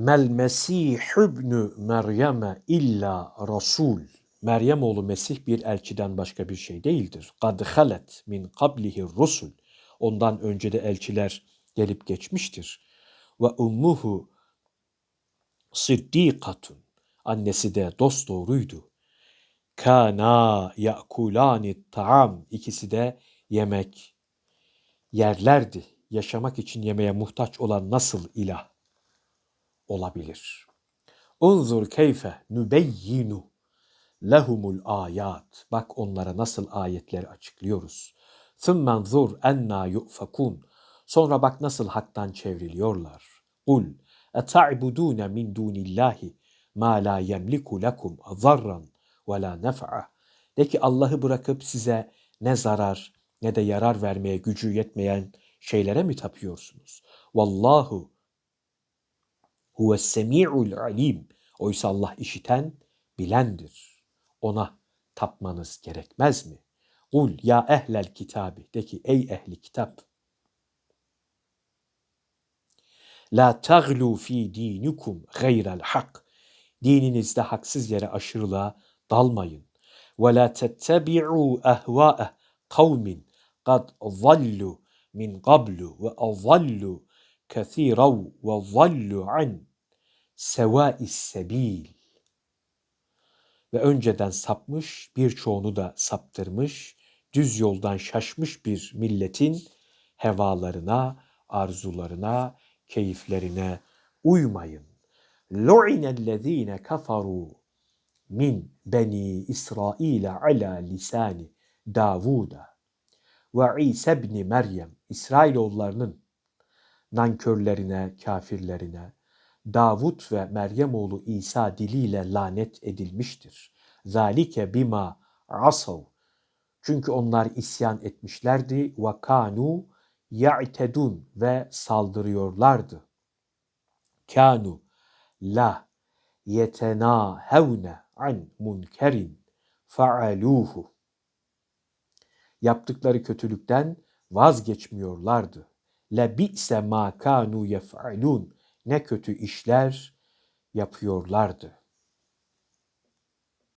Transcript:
Mel Mesih ibnü Meryem'e illa Rasul. Meryem oğlu Mesih bir elçiden başka bir şey değildir. Kad halet min kablihi rusul. Ondan önce de elçiler gelip geçmiştir. Ve ummuhu siddikatun. Annesi de dost doğruydu. Kana yakulani taam. İkisi de yemek yerlerdi. Yaşamak için yemeğe muhtaç olan nasıl ilah olabilir? Unzur keyfe nübeyyinu lehumul ayat. Bak onlara nasıl ayetleri açıklıyoruz. Thummen zur enna yu'fakun. Sonra bak nasıl haktan çevriliyorlar. Kul eta'budune min dunillahi ma la yemliku lekum zarran ve la nef'a. De ki Allah'ı bırakıp size ne zarar ne de yarar vermeye gücü yetmeyen şeylere mi tapıyorsunuz? Vallahu huves semi'ul alim. Oysa Allah işiten, bilendir. Ona tapmanız gerekmez mi? Kul ya ehlel kitabi. De ki ey ehli kitap. La taglu fi dinikum gayrel hak. Dininizde haksız yere aşırılığa dalmayın. Ve la tettebi'u ehva'e kavmin kad zallu min qablu ve azallu kethirav ve zallu an sevâis sebil. Ve önceden sapmış, birçoğunu da saptırmış, düz yoldan şaşmış bir milletin hevalarına, arzularına, keyiflerine uymayın. Lu'inellezîne kafaru min beni İsrail ala lisani Davuda ve İsa ibn Meryem İsrailoğullarının nankörlerine, kafirlerine Davut ve Meryem oğlu İsa diliyle lanet edilmiştir. Zalike bima asav. Çünkü onlar isyan etmişlerdi ve kanu ya'tedun ve saldırıyorlardı. Kanu la yetenahevne an munkerin faaluhu. Yaptıkları kötülükten vazgeçmiyorlardı. Le bi'se ma kanu yef'alun. Ne kötü işler yapıyorlardı.